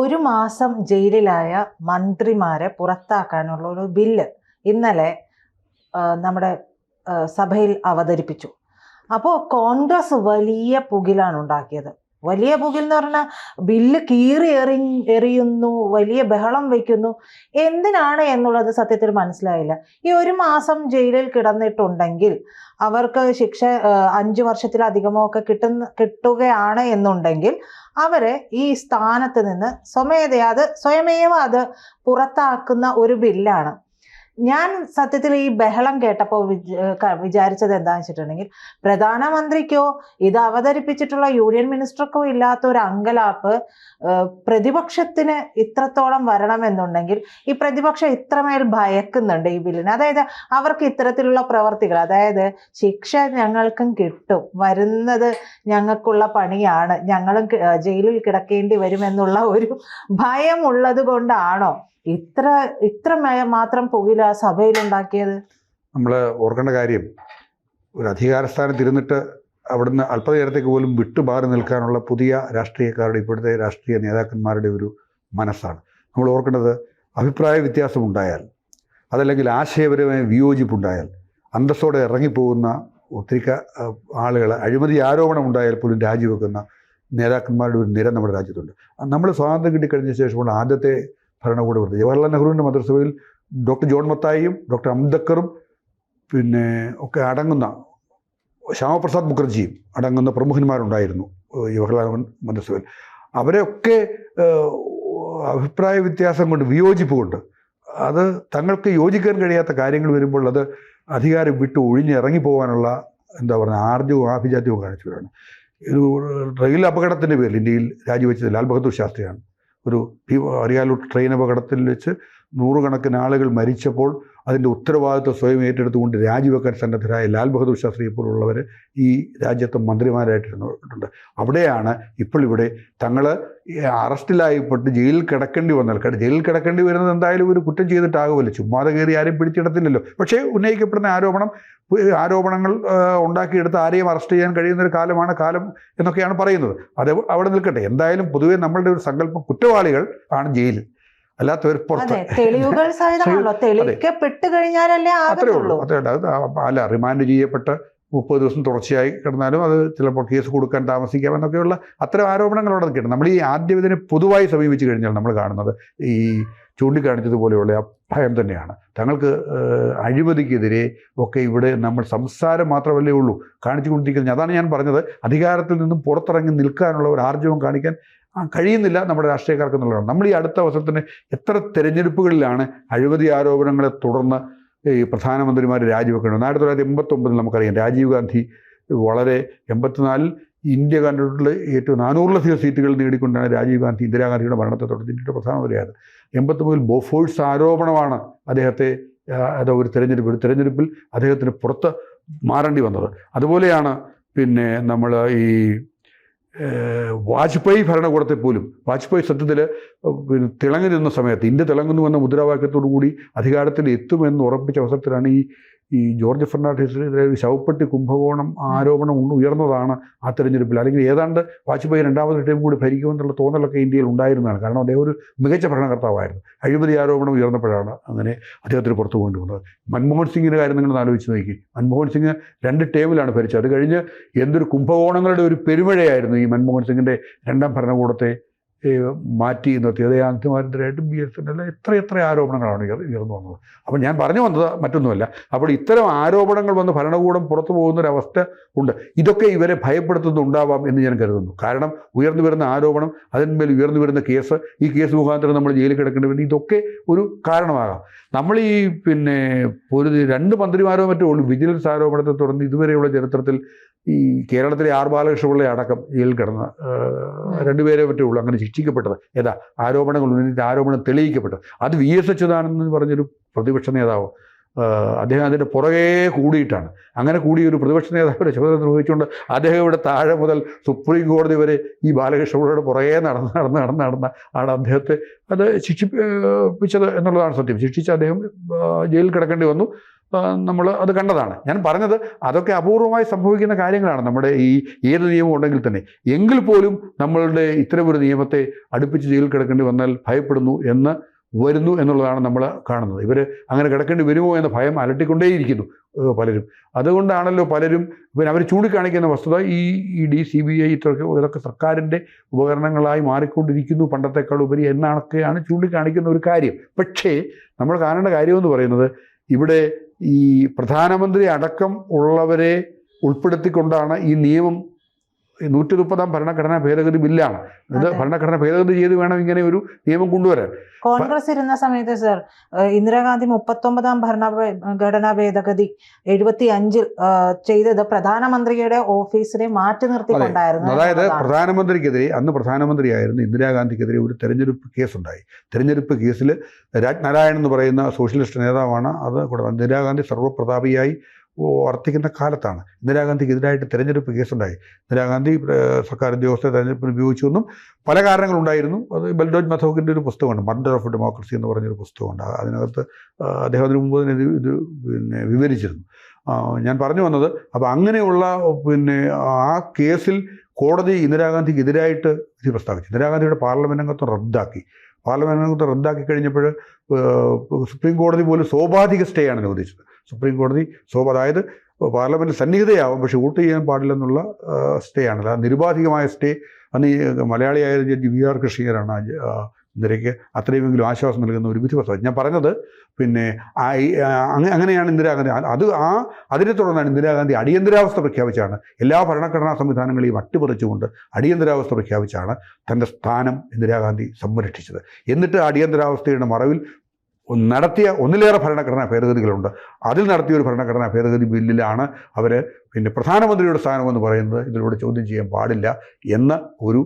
ഒരു മാസം ജയിലിലായ മന്ത്രിമാരെ പുറത്താക്കാനുള്ള ഒരു ബില്ല് ഇന്നലെ നമ്മുടെ സഭയിൽ അവതരിപ്പിച്ചു. അപ്പോൾ കോൺഗ്രസ് വലിയ പുകിലാണ് ഉണ്ടാക്കിയത്. വലിയ പുകിൽ എന്ന് പറഞ്ഞാൽ ബില്ല് കീറി എറി എറിയുന്നു വലിയ ബഹളം വയ്ക്കുന്നു എന്തിനാണ് എന്നുള്ളത് സത്യത്തിൽ മനസ്സിലായില്ല. ഈ ഒരു മാസം ജയിലിൽ കിടന്നിട്ടുണ്ടെങ്കിൽ അവർക്ക് ശിക്ഷ അഞ്ച് വർഷത്തിലധികമോ ഒക്കെ കിട്ടുന്ന കിട്ടുകയാണ് എന്നുണ്ടെങ്കിൽ അവരെ ഈ സ്ഥാനത്ത് നിന്ന് സ്വമേധയാ അത് സ്വയമേവ അത് പുറത്താക്കുന്ന ഒരു ബില്ലാണ്. ഞാൻ സത്യത്തിൽ ഈ ബഹളം കേട്ടപ്പോൾ വിചാരിച്ചത് എന്താണെന്ന് വെച്ചിട്ടുണ്ടെങ്കിൽ പ്രധാനമന്ത്രിക്കോ ഇത് അവതരിപ്പിച്ചിട്ടുള്ള യൂണിയൻ മിനിസ്റ്റർക്കോ ഇല്ലാത്ത ഒരു അങ്കലാപ്പ് പ്രതിപക്ഷത്തിന് ഇത്രത്തോളം വരണമെന്നുണ്ടെങ്കിൽ ഈ പ്രതിപക്ഷം ഇത്രമേൽ ഭയക്കുന്നുണ്ട് ഈ ബില്ലിന്. അതായത് അവർക്ക് ഇത്തരത്തിലുള്ള പ്രവർത്തികൾ അതായത് ശിക്ഷ ഞങ്ങൾക്കും കിട്ടും വരുന്നത് ഞങ്ങൾക്കുള്ള പണിയാണ് ഞങ്ങളും ജയിലിൽ കിടക്കേണ്ടി വരുമെന്നുള്ള ഒരു ഭയം ഉള്ളത് കൊണ്ടാണോ ഇത്ര ഇത്ര മാത്രം സഭയിൽ സഭയിലുണ്ടാക്കിയത്? നമ്മൾ ഓർക്കേണ്ട കാര്യം ഒരു അധികാരസ്ഥാനത്ത് ഇരുന്നിട്ട് അവിടുന്ന് അല്പനേരത്തേക്ക് പോലും വിട്ടുമാറി നിൽക്കാനുള്ള പുതിയ രാഷ്ട്രീയക്കാരുടെ ഇപ്പോഴത്തെ രാഷ്ട്രീയ നേതാക്കന്മാരുടെ ഒരു മനസ്സാണ്. നമ്മൾ ഓർക്കേണ്ടത് അഭിപ്രായ വ്യത്യാസമുണ്ടായാൽ അതല്ലെങ്കിൽ ആശയപരമായ വിയോജിപ്പുണ്ടായാൽ അന്തസ്സോടെ ഇറങ്ങിപ്പോകുന്ന ഒത്തിരി ആളുകൾ അഴിമതി ആരോപണം ഉണ്ടായാൽ പോലും രാജിവെക്കുന്ന നേതാക്കന്മാരുടെ ഒരു നിര നമ്മുടെ രാജ്യത്തുണ്ട്. നമ്മൾ സ്വാതന്ത്ര്യം കിട്ടിക്കഴിഞ്ഞ ശേഷമുള്ള ആദ്യത്തെ ഭരണകൂട വൃത്തി ജവഹർലാൽ നെഹ്റുവിന്റെ മന്ത്രിസഭയിൽ ഡോക്ടർ ജോൺ മത്തായിയും ഡോക്ടർ അംബേദ്കറും പിന്നെ ഒക്കെ അടങ്ങുന്ന ശ്യാമപ്രസാദ് മുഖർജിയും അടങ്ങുന്ന പ്രമുഖന്മാരുണ്ടായിരുന്നു ജവഹർലാൽ മന്ത്രിസഭയിൽ. അവരെയൊക്കെ അഭിപ്രായ വ്യത്യാസം കൊണ്ട് വിയോജിപ്പ് കൊണ്ട് അത് തങ്ങൾക്ക് യോജിക്കാൻ കഴിയാത്ത കാര്യങ്ങൾ വരുമ്പോൾ അത് അധികാരം വിട്ട് ഒഴിഞ്ഞിറങ്ങി പോകാനുള്ള എന്താ പറയുക ആർജവും ആഭിജാത്യവും കാണിച്ചവരാണ്. ഒരു റെയിൽ അപകടത്തിന്റെ പേരിൽ ഇന്ത്യയിൽ രാജിവെച്ചത് ലാൽ ബഹദൂർ ശാസ്ത്രിയാണ്. ഒരു അറിയാലോ ട്രെയിൻ അപകടത്തിൽ വെച്ച് നൂറുകണക്കിന് ആളുകൾ മരിച്ചപ്പോൾ അതിന്റെ ഉത്തരവാദിത്വം സ്വയം ഏറ്റെടുത്തുകൊണ്ട് രാജിവെക്കാൻ സന്നദ്ധരായ ലാൽ ബഹദൂർ ശാസ്ത്രിയെ പോലുള്ളവർ ഈ രാജ്യത്തെ മന്ത്രിമാരായിട്ടിരുന്നിട്ടുണ്ട് അവിടെയാണ് ഇപ്പോൾ ഇവിടെ തങ്ങൾ അറസ്റ്റിലായിപ്പെട്ട് ജയിലിൽ കിടക്കേണ്ടി വന്നാൽ ജയിലിൽ കിടക്കേണ്ടി വരുന്നത് എന്തായാലും ഒരു കുറ്റം ചെയ്തിട്ടാകുമല്ലോ ചുമ്മാതെ കയറി ആരും പിടിച്ചിടത്തില്ലല്ലോ. പക്ഷേ ഉന്നയിക്കപ്പെടുന്ന ആരോപണം ആരോപണങ്ങൾ ഉണ്ടാക്കിയെടുത്ത് ആരെയും അറസ്റ്റ് ചെയ്യാൻ കഴിയുന്ന ഒരു കാലമാണ് കാലം എന്നൊക്കെയാണ് പറയുന്നത്. അത് അവിടെ നിൽക്കട്ടെ. എന്തായാലും പൊതുവെ നമ്മളുടെ ഒരു സങ്കല്പം കുറ്റവാളികൾ ആണ് ജയിലിൽ. അല്ലാത്തവർ പുറത്ത് തെളിവുകൾ സഹിതമാണല്ലോ. തെളിയിക്കപ്പെട്ട് കഴിഞ്ഞാലല്ലേ അത്രേ ഉള്ളൂ. അത്രേ അല്ല റിമാൻഡ് ചെയ്യപ്പെട്ട് മുപ്പത് ദിവസം തുടർച്ചയായി കിടന്നാലും അത് ചിലപ്പോൾ കേസ് കൊടുക്കാൻ താമസിക്കാം എന്നൊക്കെയുള്ള അത്തരം ആരോപണങ്ങൾ അവിടെ നിൽക്കണം നമ്മൾ ഈ ആദ്യം ഇതിനെ പൊതുവായി സമീപിച്ചു കഴിഞ്ഞാൽ നമ്മൾ കാണുന്നത് ഈ ചൂണ്ടിക്കാണിച്ചതുപോലെയുള്ള ആ ഭയം തന്നെയാണ്. തങ്ങൾക്ക് അഴിമതിക്കെതിരെ ഒക്കെ ഇവിടെ നമ്മൾ സംസാരം മാത്രമല്ലേ ഉള്ളൂ കാണിച്ചു കൊണ്ടിരിക്കുന്നത് അതാണ് ഞാൻ പറഞ്ഞത്. അധികാരത്തിൽ നിന്നും പുറത്തിറങ്ങി നിൽക്കാനുള്ള ഒരു ആർജവം കാണിക്കാൻ കഴിയുന്നില്ല നമ്മുടെ രാഷ്ട്രീയക്കാർക്ക് എന്നുള്ളതാണ്. നമ്മൾ ഈ അടുത്ത അവസരത്തിന് എത്ര തിരഞ്ഞെടുപ്പുകളിലാണ് അഴിമതി ആരോപണങ്ങളെ തുടർന്ന് ഈ പ്രധാനമന്ത്രിമാർ രാജിവെക്കേണ്ടത്? ആയിരത്തി തൊള്ളായിരത്തി എൺപത്തൊമ്പതിൽ നമുക്കറിയാം രാജീവ് ഗാന്ധി വളരെ എൺപത്തിനാലിൽ ഇന്ത്യ കണ്ടിട്ടുള്ള ഏറ്റവും നാനൂറിലധികം സീറ്റുകൾ നേടിക്കൊണ്ടാണ് രാജീവ് ഗാന്ധി ഇന്ദിരാഗാന്ധിയുടെ മരണത്തെ തുടർന്ന് ഇന്ത്യയുടെ പ്രധാനമന്ത്രിയായത് എൺപത്തൊമ്പതിൽ ബോഫോഴ്സ് ആരോപണമാണ് അദ്ദേഹത്തെ അത് ഒരു തെരഞ്ഞെടുപ്പ് ഒരു തെരഞ്ഞെടുപ്പിൽ അദ്ദേഹത്തിന് പുറത്ത് മാറേണ്ടി വന്നത്. അതുപോലെയാണ് പിന്നെ നമ്മൾ ഈ വാജ്പേയി ഭരണകൂടത്തെ പോലും വാജ്പേയി സത്യത്തിൽ പിന്നെ തിളങ്ങി നിന്ന സമയത്ത് ഇന്ത്യ തിളങ്ങുന്നു എന്ന മുദ്രാവാക്യത്തോടു കൂടി അധികാരത്തിൽ എത്തുമെന്ന് ഉറപ്പിച്ച അവസരത്തിലാണ് ഈ ഈ ജോർജ് ഫെർണാണ്ടസിനെതിരെ ഒരു ശവപ്പെട്ടി കുംഭകോണം ആരോപണം ഒന്ന് ഉയർന്നതാണ് ആ തെരഞ്ഞെടുപ്പിൽ. അല്ലെങ്കിൽ ഏതാണ്ട് വാജ്പേയി രണ്ടാമത്തെ ടൈം കൂടി ഭരിക്കുമെന്നുള്ള തോന്നലൊക്കെ ഇന്ത്യയിൽ ഉണ്ടായിരുന്നതാണ്. കാരണം അദ്ദേഹം ഒരു മികച്ച ഭരണകർത്താവായിരുന്നു. അഴിമതി ആരോപണം ഉയർന്നപ്പോഴാണ് അങ്ങനെ അദ്ദേഹത്തിന് പുറത്തു പോകേണ്ടി വന്നത്. മൻമോഹൻ സിംഗിന്റെ കാര്യം നിങ്ങൾ ആലോചിച്ച് നോക്കി. മൻമോഹൻ സിംഗ് രണ്ട് ടേമിലാണ് ഭരിച്ചത്. അത് കഴിഞ്ഞ് എന്തൊരു കുംഭകോണങ്ങളുടെ ഒരു പെരുമഴയായിരുന്നു ഈ മൻമോഹൻ സിംഗിന്റെ രണ്ടാം ഭരണകൂടത്തെ മാറ്റി നിർത്തി. അതേ അന്തിമാരെതിരായിട്ട് ബി എസ് എൻ എത്ര എത്ര ആരോപണങ്ങളാണ് ഉയർ ഉയർന്നു വന്നത്. അപ്പം ഞാൻ പറഞ്ഞു വന്നത് മറ്റൊന്നുമല്ല. അപ്പോൾ ഇത്തരം ആരോപണങ്ങൾ വന്ന് ഭരണകൂടം പുറത്തു പോകുന്ന ഒരു അവസ്ഥ ഉണ്ട്. ഇതൊക്കെ ഇവരെ ഭയപ്പെടുത്തുന്നുണ്ടാവാം എന്ന് ഞാൻ കരുതുന്നു. കാരണം ഉയർന്നു വരുന്ന ആരോപണം അതിന്മേൽ ഉയർന്നു വരുന്ന കേസ് ഈ കേസ് മുഖാന്തരം നമ്മൾ ജയിലിൽ കിടക്കേണ്ടി വരുന്നത് ഇതൊക്കെ ഒരു കാരണമാകാം. നമ്മൾ ഈ പിന്നെ ഒരു രണ്ട് മന്ത്രിമാരോ മറ്റോ ഉള്ളൂ. വിജിലൻസ് ആരോപണത്തെ തുടർന്ന് ഇതുവരെയുള്ള ചരിത്രത്തിൽ ഈ കേരളത്തിലെ ആർ ബാലകൃഷ്ണപിള്ള അടക്കം ഇതിൽ കിടന്ന രണ്ടുപേരെ പറ്റുള്ളൂ അങ്ങനെ ശിക്ഷിക്കപ്പെട്ടത്. ഏതാ? ആരോപണങ്ങൾ ഉന്നയിച്ച ആരോപണം തെളിയിക്കപ്പെട്ടത്. അത് വി എസ് അച്യുതാനന്ദൻ പറഞ്ഞൊരു പ്രതിപക്ഷ നേതാവ് അദ്ദേഹം അതിന്റെ പുറകെ കൂടിയിട്ടാണ്. അങ്ങനെ കൂടി ഒരു പ്രതിപക്ഷ നേതാവിന്റെ ചുമതല നിർവഹിച്ചുകൊണ്ട് അദ്ദേഹം ഇവിടെ താഴെ മുതൽ സുപ്രീം കോടതി വരെ ഈ ബാലകൃഷ്ണപിള്ളയുടെ പുറകെ നടന്ന് നടന്ന് നടന്ന് നടന്ന ആണ് അദ്ദേഹത്തെ അത് ശിക്ഷിപ്പിച്ചത് എന്നുള്ളതാണ് സത്യം. ശിക്ഷിച്ച് അദ്ദേഹം ജയിലിൽ കിടക്കേണ്ടി വന്നു. നമ്മൾ അത് കണ്ടതാണ്. ഞാൻ പറഞ്ഞത് അതൊക്കെ അപൂർവമായി സംഭവിക്കുന്ന കാര്യങ്ങളാണ്. നമ്മുടെ ഈ ഏത് നിയമം ഉണ്ടെങ്കിൽ തന്നെ. എങ്കിൽ പോലും നമ്മളുടെ ഇത്തരമൊരു നിയമത്തെ അടുപ്പിച്ച് ജയിലിൽ കിടക്കേണ്ടി വന്നാൽ ഭയപ്പെടുന്നു എന്ന് വരുന്നു എന്നുള്ളതാണ് നമ്മൾ കാണുന്നത്. ഇവർ അങ്ങനെ കിടക്കേണ്ടി വരുമോ എന്ന ഭയം അലട്ടിക്കൊണ്ടേയിരിക്കുന്നു പലരും. അതുകൊണ്ടാണല്ലോ പലരും പിന്നെ അവർ ചൂണ്ടിക്കാണിക്കുന്ന വസ്തുത ഈ ഈ ഡി സി ബി ഐ ഇത്രയൊക്കെ ഇതൊക്കെ സർക്കാരിന്റെ ഉപകരണങ്ങളായി മാറിക്കൊണ്ടിരിക്കുന്നു പണ്ടത്തെക്കാൾ ഉപരി എന്നാണൊക്കെയാണ് ചൂണ്ടിക്കാണിക്കുന്ന ഒരു കാര്യം. പക്ഷേ നമ്മൾ കാണേണ്ട കാര്യമെന്ന് പറയുന്നത് ഇവിടെ ഈ പ്രധാനമന്ത്രി അടക്കം ഉള്ളവരെ ഉൾപ്പെടുത്തിക്കൊണ്ടാണ് ഈ നിയമം നൂറ്റി മുപ്പതാം ഭരണഘടനാ ഭേദഗതി ബില്ലാണ്. ഇത് ഭരണഘടനാ ഭേദഗതി ചെയ്ത് വേണം ഇങ്ങനെ ഒരു നിയമം കൊണ്ടുവരാൻ. കോൺഗ്രസ് ഇരുന്ന സമയത്ത് സർ ഇന്ദിരാഗാന്ധി മുപ്പത്തൊമ്പതാം ഭരണഘടനാ ഭേദഗതി എഴുപത്തി അഞ്ചിൽ ചെയ്തത് പ്രധാനമന്ത്രിയുടെ ഓഫീസിനെ മാറ്റി നിർത്തിക്കൊണ്ടായിരുന്നു അതായത്. പ്രധാനമന്ത്രിക്കെതിരെ അന്ന് പ്രധാനമന്ത്രിയായിരുന്നു ഇന്ദിരാഗാന്ധിക്കെതിരെ ഒരു തെരഞ്ഞെടുപ്പ് കേസുണ്ടായി. തെരഞ്ഞെടുപ്പ് കേസിൽ രാജ് നാരായൺ എന്ന് പറയുന്ന സോഷ്യലിസ്റ്റ് നേതാവാണ് അത് കൂടാതെ ഇന്ദിരാഗാന്ധി സർവപ്രതാപിയായി വർത്തിക്കുന്ന കാലത്താണ്. ഇന്ദിരാഗാന്ധിക്ക് എതിരായിട്ട് തെരഞ്ഞെടുപ്പ് കേസുണ്ടായി. ഇന്ദിരാഗാന്ധി സർക്കാർ ഉദ്യോഗസ്ഥരെ തെരഞ്ഞെടുപ്പിന് ഉപയോഗിച്ചെന്നും പല കാരണങ്ങളുണ്ടായിരുന്നു. അത് ബൽഡോജ് മഥോക്കിന്റെ ഒരു പുസ്തകമുണ്ട്. മർഡർ ഓഫ് ഡെമോക്രസി എന്ന് പറഞ്ഞൊരു പുസ്തകമുണ്ട്. അതിനകത്ത് അദ്ദേഹം അതിന് മുമ്പ് തന്നെ ഇത് ഇത് പിന്നെ വിവരിച്ചിരുന്നു. ഞാൻ പറഞ്ഞു വന്നത് അപ്പോൾ അങ്ങനെയുള്ള പിന്നെ ആ കേസിൽ കോടതി ഇന്ദിരാഗാന്ധിക്ക് എതിരായിട്ട് വിധി പ്രസ്താവിച്ചു. ഇന്ദിരാഗാന്ധിയുടെ പാർലമെന്റ് അംഗത്വം റദ്ദാക്കി. പാർലമെന്റ് അംഗത്വം റദ്ദാക്കി കഴിഞ്ഞപ്പോൾ സുപ്രീം കോടതി പോലും സോപാധിക സ്റ്റേ ആണ് അനുവദിച്ചത്. സുപ്രീം കോടതി സോ അതായത് പാർലമെന്റ് സന്നിഹിതയാവും പക്ഷെ വോട്ട് ചെയ്യാൻ പാടില്ലെന്നുള്ള സ്റ്റേ ആണ്. അല്ലാതെ നിരുപാധികമായ സ്റ്റേ അന്ന് ഈ മലയാളിയായ ജഡ്ജി വി ആർ കൃഷ്ണീയരാണ് ഇന്ദിരയ്ക്ക് അത്രയുമെങ്കിലും ആശ്വാസം നൽകുന്ന ഒരു വിധി പ്രസ്താവിച്ചു ഞാൻ പറഞ്ഞത് പിന്നെ അങ്ങനെയാണ് ഇന്ദിരാഗാന്ധി. അത് ആ അതിനെ തുടർന്നാണ് ഇന്ദിരാഗാന്ധി അടിയന്തരാവസ്ഥ പ്രഖ്യാപിച്ചാണ് എല്ലാ ഭരണഘടനാ സംവിധാനങ്ങളെയും അട്ടിമറിച്ചുകൊണ്ട് അടിയന്തരാവസ്ഥ പ്രഖ്യാപിച്ചാണ് തന്റെ സ്ഥാനം ഇന്ദിരാഗാന്ധി സംരക്ഷിച്ചത്. എന്നിട്ട് അടിയന്തരാവസ്ഥയുടെ മറവിൽ നടത്തിയ ഒന്നിലേറെ ഭരണഘടനാ ഭേദഗതികളുണ്ട്. അതിൽ നടത്തിയ ഒരു ഭരണഘടനാ ഭേദഗതി ബില്ലിലാണ് അവർ പിന്നെ പ്രധാനമന്ത്രിയുടെ സ്ഥാനമെന്ന് പറയുന്നത്. ഇതിലൂടെ ചോദ്യം ചെയ്യാൻ പാടില്ല എന്ന ഒരു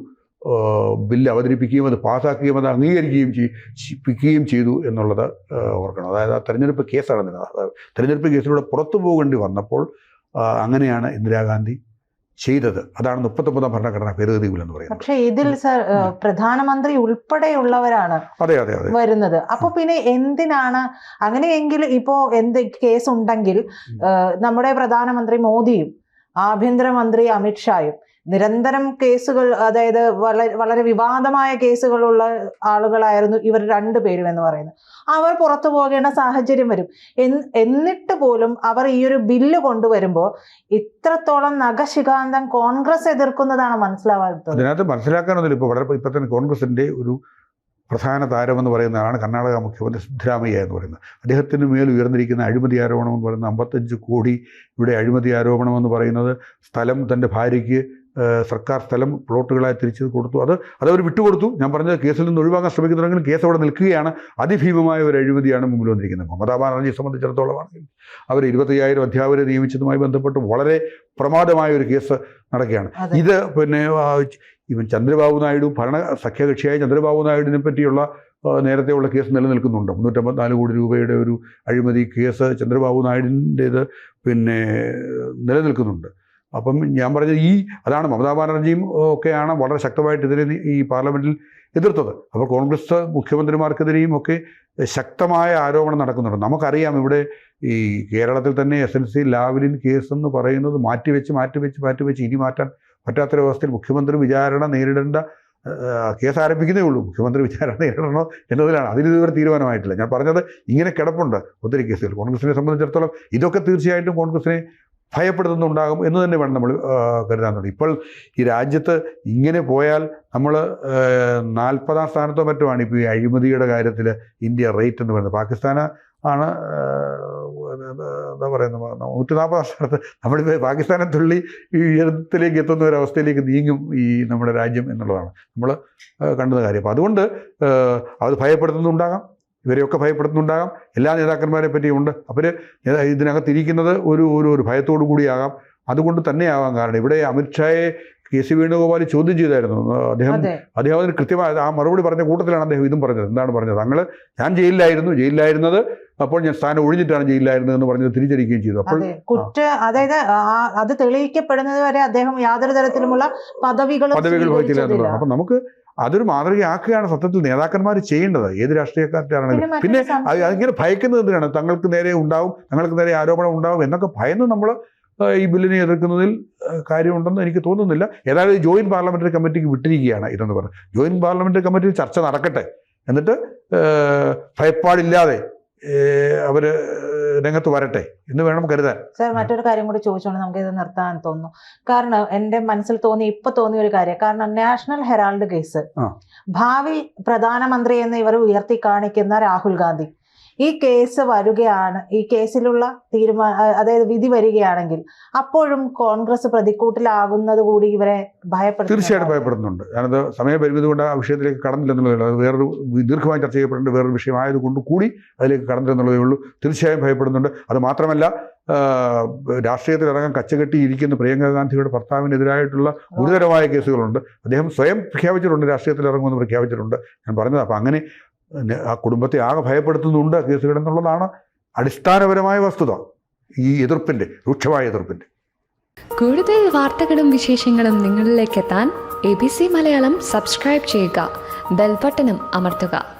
ബില്ല് അവതരിപ്പിക്കുകയും അത് പാസ്സാക്കുകയും അത് അംഗീകരിക്കുകയും ചെയ്യിപ്പിക്കുകയും ചെയ്തു എന്നുള്ളത് ഓർക്കണം. അതായത് ആ തെരഞ്ഞെടുപ്പ് കേസാണ്. തെരഞ്ഞെടുപ്പ് കേസിലൂടെ പുറത്തു പോകേണ്ടി വന്നപ്പോൾ അങ്ങനെയാണ് ഇന്ദിരാഗാന്ധി ചെയ്തത്. അതാണ് മുപ്പത്തൊമ്പതാം ഭരണഘടനാ ഭേദഗതി ബിൽ എന്ന് പറയുന്നത്. പക്ഷേ ഇതിൽ സർ പ്രധാനമന്ത്രി ഉൾപ്പെടെയുള്ളവരാണ് അതെ അതെ അതെ. വരുന്നത്. അപ്പൊ പിന്നെ എന്തിനാണ് അങ്ങനെയെങ്കിൽ ഇപ്പോ എന്ത് കേസ് ഉണ്ടെങ്കിൽ നമ്മുടെ പ്രധാനമന്ത്രി മോദിയും ആഭ്യന്തരമന്ത്രി അമിത്ഷായും നിരന്തരം കേസുകൾ അതായത് വളരെ വളരെ വിവാദമായ കേസുകളുള്ള ആളുകളായിരുന്നു ഇവർ രണ്ടുപേരും എന്ന് പറയുന്നത്. അവർ പുറത്തു പോകേണ്ട സാഹചര്യം വരും. എന്നിട്ട് പോലും അവർ ഈ ഒരു ബില്ല് കൊണ്ടുവരുമ്പോൾ ഇത്രത്തോളം നഖശികാന്തം കോൺഗ്രസ് എതിർക്കുന്നതാണ് മനസ്സിലാവാത്തത്. അതിനകത്ത് മനസ്സിലാക്കാനൊന്നുമില്ല. ഇപ്പോൾ വളരെ ഇപ്പം തന്നെ കോൺഗ്രസിന്റെ ഒരു പ്രധാന താരമെന്ന് പറയുന്ന ആളാണ് കർണാടക മുഖ്യമന്ത്രി സിദ്ധരാമയ്യ എന്ന് പറയുന്നത്. അദ്ദേഹത്തിന് മേൽ ഉയർന്നിരിക്കുന്ന അഴിമതി ആരോപണം എന്ന് പറയുന്നത് അമ്പത്തഞ്ച് കോടി ഇവിടെ അഴിമതി ആരോപണം എന്ന് പറയുന്നത് സ്ഥലം തന്റെ ഭാര്യയ്ക്ക് സർക്കാർ സ്ഥലം പ്ലോട്ടുകളായി തിരിച്ചു കൊടുത്തു. അത് അതവർ വിട്ടുകൊടുത്തു. ഞാൻ പറഞ്ഞത് കേസിൽ നിന്ന് ഒഴിവാക്കാൻ ശ്രമിക്കുന്നുണ്ടെങ്കിലും കേസ് അവിടെ നിൽക്കുകയാണ്. അതിഭീമമായ ഒരു അഴിമതിയാണ് മുമ്പിൽ വന്നിരിക്കുന്നത്. മമതാ ബാനർജിയെ സംബന്ധിച്ചിടത്തോളം ആണെങ്കിൽ അവർ ഇരുപത്തയ്യായിരം അധ്യാപകരെ നിയമിച്ചതുമായി ബന്ധപ്പെട്ട് വളരെ പ്രമാദമായ ഒരു കേസ് നടക്കുകയാണ്. ഇത് പിന്നെ ഇവൻ ചന്ദ്രബാബു നായിഡു ഭരണ സഖ്യകക്ഷിയായ ചന്ദ്രബാബു നായിഡുവിനെ പറ്റിയുള്ള നേരത്തെയുള്ള കേസ് നിലനിൽക്കുന്നുണ്ട്. മുന്നൂറ്റമ്പത്തിനാല് കോടി രൂപയുടെ ഒരു അഴിമതി കേസ് ചന്ദ്രബാബു നായിഡുവിന്റേത് പിന്നെ നിലനിൽക്കുന്നുണ്ട്. അപ്പം ഞാൻ പറഞ്ഞത് ഈ അതാണ് മമതാ ബാനർജിയും ഒക്കെയാണ് വളരെ ശക്തമായിട്ട് ഇതിനെ ഈ പാർലമെന്റിൽ എതിർത്തത്. അപ്പോൾ കോൺഗ്രസ് മുഖ്യമന്ത്രിമാർക്കെതിരെയും ഒക്കെ ശക്തമായ ആരോപണം നടക്കുന്നുണ്ട്. നമുക്കറിയാം ഇവിടെ ഈ കേരളത്തിൽ തന്നെ S N C Lavalin case എന്ന് പറയുന്നത് മാറ്റിവെച്ച് മാറ്റിവെച്ച് മാറ്റിവെച്ച് ഇനി മാറ്റാൻ പറ്റാത്തൊരവസ്ഥയിൽ മുഖ്യമന്ത്രി വിചാരണ നേരിടേണ്ട കേസ് ആരംഭിക്കുന്നേ ഉള്ളൂ. മുഖ്യമന്ത്രി വിചാരണ നേരിടണോ എന്നതിലാണ്. അതിന് ഇതുവരെ തീരുമാനമായിട്ടില്ല. ഞാൻ പറഞ്ഞത് ഇങ്ങനെ കിടപ്പുണ്ട് ഒത്തിരി കേസുകൾ. കോൺഗ്രസിനെ സംബന്ധിച്ചിടത്തോളം ഇതൊക്കെ തീർച്ചയായിട്ടും കോൺഗ്രസിനെ ഭയപ്പെടുത്തുന്നുണ്ടാകും എന്ന് തന്നെ വേണം നമ്മൾ കരുതാൻ തുടങ്ങി. ഇപ്പോൾ ഈ രാജ്യത്ത് ഇങ്ങനെ പോയാൽ നമ്മൾ നാൽപ്പതാം സ്ഥാനത്തോ മറ്റുമാണ് ഇപ്പോൾ ഈ അഴിമതിയുടെ കാര്യത്തിൽ ഇന്ത്യ റേറ്റ് എന്ന് പറയുന്നത്. പാകിസ്ഥാന് ആണ് എന്താ പറയുന്നത് നൂറ്റി നാൽപ്പതാം സ്ഥാനത്ത് നമ്മളിപ്പോൾ പാകിസ്ഥാനെ തുള്ളി ഉയരത്തിലേക്ക് എത്തുന്ന ഒരു അവസ്ഥയിലേക്ക് നീങ്ങും ഈ നമ്മുടെ രാജ്യം എന്നുള്ളതാണ്. നമ്മൾ കണ്ടുന്ന കാര്യം. അപ്പോൾ അതുകൊണ്ട് അത് ഭയപ്പെടുത്തുന്നുണ്ടാകാം. ഇവരെയൊക്കെ ഭയപ്പെടുത്തുന്നുണ്ടാകാം. എല്ലാ നേതാക്കന്മാരെ പറ്റിയും ഉണ്ട് അവർ ഇതിനകത്തിരിക്കുന്നത് ഒരു ഒരു ഒരു ഭയത്തോടു കൂടിയാകാം. അതുകൊണ്ട് തന്നെയാവാം കാരണം. ഇവിടെ അമിത്ഷായെ കെ സി വേണുഗോപാൽ ചോദ്യം ചെയ്തായിരുന്നു. അദ്ദേഹം അദ്ദേഹം അതിന് കൃത്യമായ ആ മറുപടി പറഞ്ഞ കൂട്ടത്തിലാണ് അദ്ദേഹം ഇതും പറഞ്ഞത്. എന്താണ് പറഞ്ഞത്? തങ്ങൾ ഞാൻ ജയിലിലായിരുന്നു. ജയിലിലായിരുന്നത് അപ്പോൾ ഞാൻ സ്ഥാനം ഒഴിഞ്ഞിട്ടാണ് ജയിലിലായിരുന്നത് എന്ന് പറഞ്ഞത് തിരിച്ചടിക്കുകയും ചെയ്തു. അപ്പോൾ കുറ്റ അതായത് അത് തെളിയിക്കപ്പെടുന്നത് വരെ അദ്ദേഹം യാതൊരു തരത്തിലുമുള്ള പദവികൾ പദവികൾ വഹിച്ചില്ല. എന്നുള്ളതാണ്. അപ്പം നമുക്ക് അതൊരു മാതൃകയാക്കുകയാണ് സത്യത്തിൽ നേതാക്കന്മാർ ചെയ്യേണ്ടത്. ഏത് രാഷ്ട്രീയക്കാരാണെങ്കിലും പിന്നെ അതിങ്ങനെ ഭയക്കുന്നത് എന്തിനാണ്? തങ്ങൾക്ക് നേരെ ഉണ്ടാവും തങ്ങൾക്ക് നേരെ ആരോപണം ഉണ്ടാവും എന്നൊക്കെ ഭയന്ന് നമ്മൾ ഈ ബില്ലിനെ എതിർക്കുന്നതിൽ കാര്യമുണ്ടെന്ന് എനിക്ക് തോന്നുന്നില്ല. ഏതായാലും ജോയിന്റ് ജോയിന്റ് പാർലമെന്ററി കമ്മിറ്റിക്ക് വിട്ടിരിക്കുകയാണ് ഇതെന്ന് പറഞ്ഞു. ജോയിന്റ് പാർലമെന്ററി കമ്മിറ്റിയിൽ ചർച്ച നടക്കട്ടെ. എന്നിട്ട് ഭയപ്പാടില്ലാതെ അവർ രംഗത്ത് വരട്ടെ എന്ന് വേണം കരുതാൻ. സാർ മറ്റൊരു കാര്യം കൂടി ചോദിച്ചുകൊണ്ട് നമുക്ക് ഇത് നിർത്താൻ തോന്നുന്നു. കാരണം എന്റെ മനസ്സിൽ തോന്നി ഇപ്പൊ തോന്നിയ ഒരു കാര്യം. കാരണം നാഷണൽ ഹെറാൾഡ് കേസ്. ഭാവി പ്രധാനമന്ത്രി എന്ന് ഇവർ ഉയർത്തി കാണിക്കുന്ന രാഹുൽ ഗാന്ധി. ഈ കേസ് വരികയാണ് ഈ കേസിലുള്ള തീരുമാന അതായത് വിധി വരികയാണെങ്കിൽ അപ്പോഴും കോൺഗ്രസ് പ്രതിക്കൂട്ടിലാകുന്നത് കൂടി ഇവരെ ഭയപ്പെടുന്നു തീർച്ചയായിട്ടും ഭയപ്പെടുന്നുണ്ട് ഞാനത് സമയപരിമിതി കൊണ്ട് ആ വിഷയത്തിലേക്ക് കടന്നില്ലെന്നുള്ളതല്ല അത് വേറൊരു ദീർഘമായി ചർച്ച ചെയ്യപ്പെടേണ്ട വേറൊരു വിഷയമായതുകൊണ്ട് കൂടി അതിലേക്ക് കടന്നില്ലെന്നുള്ളതേ ഉള്ളൂ. തീർച്ചയായും ഭയപ്പെടുന്നുണ്ട്. അത് മാത്രമല്ല രാഷ്ട്രീയത്തിൽ ഇറങ്ങാൻ കച്ചകെട്ടിയിരിക്കുന്ന പ്രിയങ്ക ഗാന്ധിയുടെ ഭർത്താവിനെതിരായിട്ടുള്ള ഗുരുതരമായ കേസുകളുണ്ട്. അദ്ദേഹം സ്വയം പ്രഖ്യാപിച്ചിട്ടുണ്ട് രാഷ്ട്രീയത്തിൽ ഇറങ്ങുമെന്ന് പ്രഖ്യാപിച്ചിട്ടുണ്ട്. ഞാൻ പറഞ്ഞത്. അപ്പം അങ്ങനെ ആ കുടുംബത്തെ ആകെ ഭയപ്പെടുത്തുന്നുണ്ട് കേസുകൾ എന്നുള്ളതാണ് അടിസ്ഥാനപരമായ വസ്തുത. ഈ എതിർപ്പിന്റെ രൂക്ഷമായ എതിർപ്പിന്റെ. കൂടുതൽ വാർത്തകളും വിശേഷങ്ങളും നിങ്ങളിലേക്ക് എത്താൻ A B C Malayalam subscribe ചെയ്യുക. ബെൽബട്ടനും അമർത്തുക.